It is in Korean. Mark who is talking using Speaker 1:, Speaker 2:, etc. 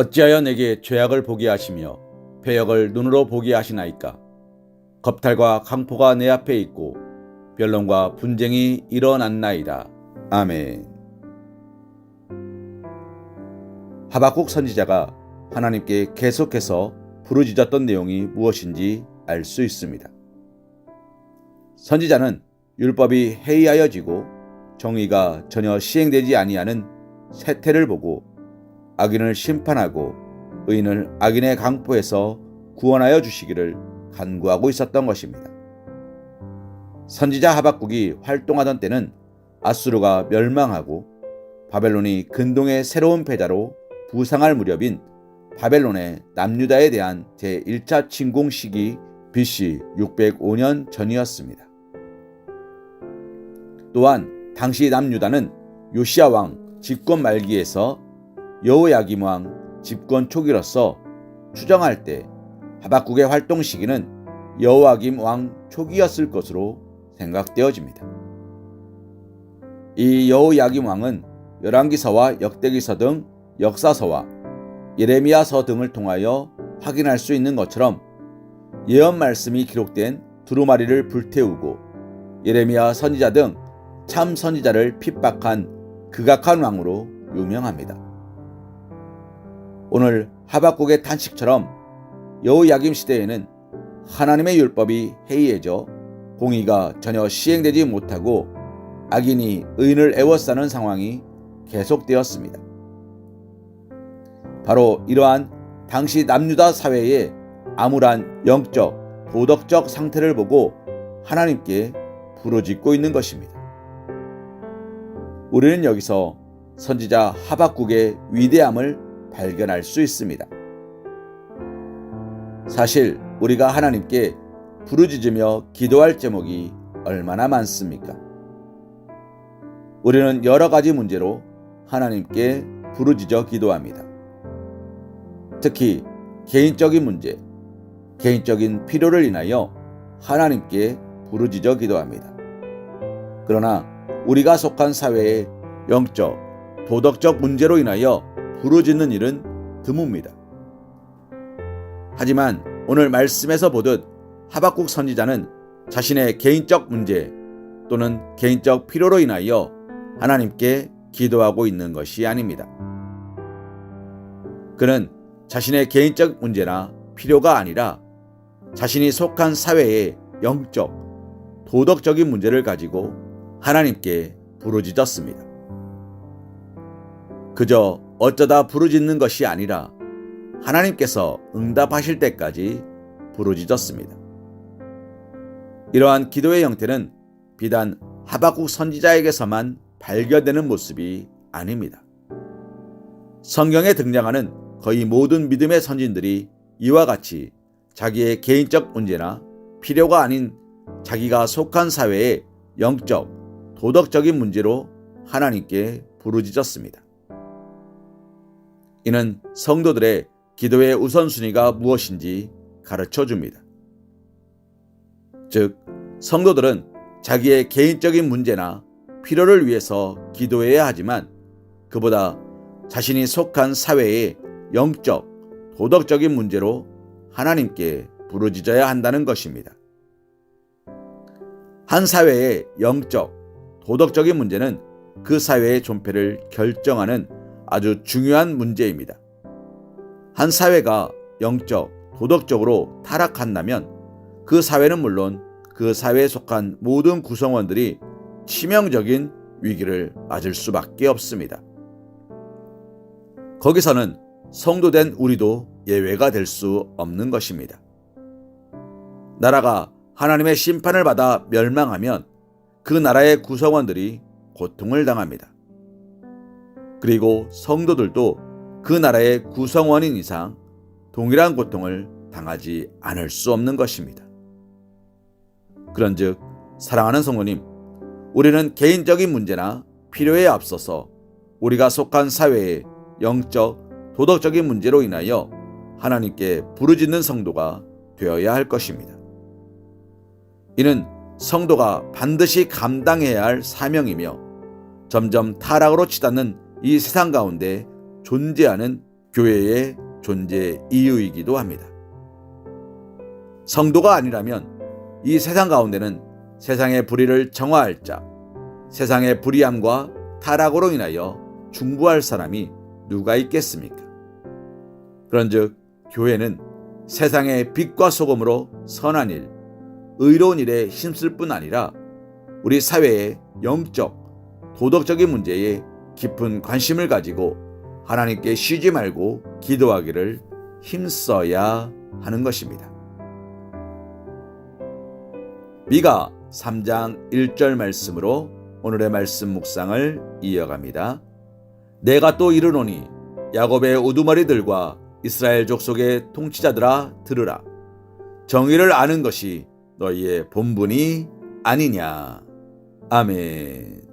Speaker 1: 어찌하여 내게 죄악을 보게 하시며 배역을 눈으로 보게 하시나이까? 겁탈과 강포가 내 앞에 있고 변론과 분쟁이 일어났나이다. 아멘. 하박국 선지자가 하나님께 계속해서 부르짖었던 내용이 무엇인지 알 수 있습니다. 선지자는 율법이 해이하여지고 정의가 전혀 시행되지 아니하는 세태를 보고 악인을 심판하고 의인을 악인의 강포에서 구원하여 주시기를 간구하고 있었던 것입니다. 선지자 하박국이 활동하던 때는 아수르가 멸망하고 바벨론이 근동의 새로운 패자로 부상할 무렵인 바벨론의 남유다에 대한 제1차 침공 시기 BC 605년 전이었습니다. 또한 당시 남유다는 요시아 왕 집권 말기에서 여호야김 왕 집권 초기로서 추정할 때 하박국의 활동 시기는 여호야김 왕 초기였을 것으로 생각되어집니다. 이 여호야김 왕은 열왕기서와 역대기서 등 역사서와 예레미야서 등을 통하여 확인할 수 있는 것처럼 예언 말씀이 기록된 두루마리를 불태우고 예레미야 선지자 등 참 선지자를 핍박한 극악한 왕으로 유명합니다. 오늘 하박국의 탄식처럼 여호야김 시대에는 하나님의 율법이 해이해져 공의가 전혀 시행되지 못하고 악인이 의인을 애워싸는 상황이 계속되었습니다. 바로 이러한 당시 남유다 사회의 암울한 영적, 도덕적 상태를 보고 하나님께 부르짖고 있는 것입니다. 우리는 여기서 선지자 하박국의 위대함을 발견할 수 있습니다. 사실 우리가 하나님께 부르짖으며 기도할 제목이 얼마나 많습니까? 우리는 여러 가지 문제로 하나님께 부르짖어 기도합니다. 특히 개인적인 문제, 개인적인 필요를 인하여 하나님께 부르짖어 기도합니다. 그러나 우리가 속한 사회의 영적, 도덕적 문제로 인하여 부르짖는 일은 드뭅니다. 하지만 오늘 말씀에서 보듯 하박국 선지자는 자신의 개인적 문제 또는 개인적 필요로 인하여 하나님께 기도하고 있는 것이 아닙니다. 그는 자신의 개인적 문제나 필요가 아니라 자신이 속한 사회의 영적, 도덕적인 문제를 가지고 하나님께 부르짖었습니다. 그저 어쩌다 부르짖는 것이 아니라 하나님께서 응답하실 때까지 부르짖었습니다. 이러한 기도의 형태는 비단 하박국 선지자에게서만 발견되는 모습이 아닙니다. 성경에 등장하는 거의 모든 믿음의 선진들이 이와 같이 자기의 개인적 문제나 필요가 아닌 자기가 속한 사회의 영적, 도덕적인 문제로 하나님께 부르짖었습니다. 이는 성도들의 기도의 우선순위가 무엇인지 가르쳐 줍니다. 즉, 성도들은 자기의 개인적인 문제나 필요를 위해서 기도해야 하지만 그보다 자신이 속한 사회의 영적, 도덕적인 문제로 하나님께 부르짖어야 한다는 것입니다. 한 사회의 영적, 도덕적인 문제는 그 사회의 존폐를 결정하는 아주 중요한 문제입니다. 한 사회가 영적, 도덕적으로 타락한다면 그 사회는 물론 그 사회에 속한 모든 구성원들이 치명적인 위기를 맞을 수밖에 없습니다. 거기서는 성도된 우리도 예외가 될 수 없는 것입니다. 나라가 하나님의 심판을 받아 멸망하면 그 나라의 구성원들이 고통을 당합니다. 그리고 성도들도 그 나라의 구성원인 이상 동일한 고통을 당하지 않을 수 없는 것입니다. 그런즉 사랑하는 성도님, 우리는 개인적인 문제나 필요에 앞서서 우리가 속한 사회의 영적, 도덕적인 문제로 인하여 하나님께 부르짖는 성도가 되어야 할 것입니다. 이는 성도가 반드시 감당해야 할 사명이며 점점 타락으로 치닫는 이 세상 가운데 존재하는 교회의 존재 이유이기도 합니다. 성도가 아니라면 이 세상 가운데는 세상의 불의를 정화할 자, 세상의 불의함과 타락으로 인하여 중부할 사람이 누가 있겠습니까? 그런즉 교회는 세상의 빛과 소금으로 선한 일, 의로운 일에 힘쓸 뿐 아니라 우리 사회의 영적, 도덕적인 문제에 깊은 관심을 가지고 하나님께 쉬지 말고 기도하기를 힘써야 하는 것입니다. 미가 3장 1절 말씀으로 오늘의 말씀 묵상을 이어갑니다. 내가 또 이르노니 야곱의 우두머리들과 이스라엘 족속의 통치자들아 들으라. 정의를 아는 것이 너희의 본분이 아니냐. 아멘.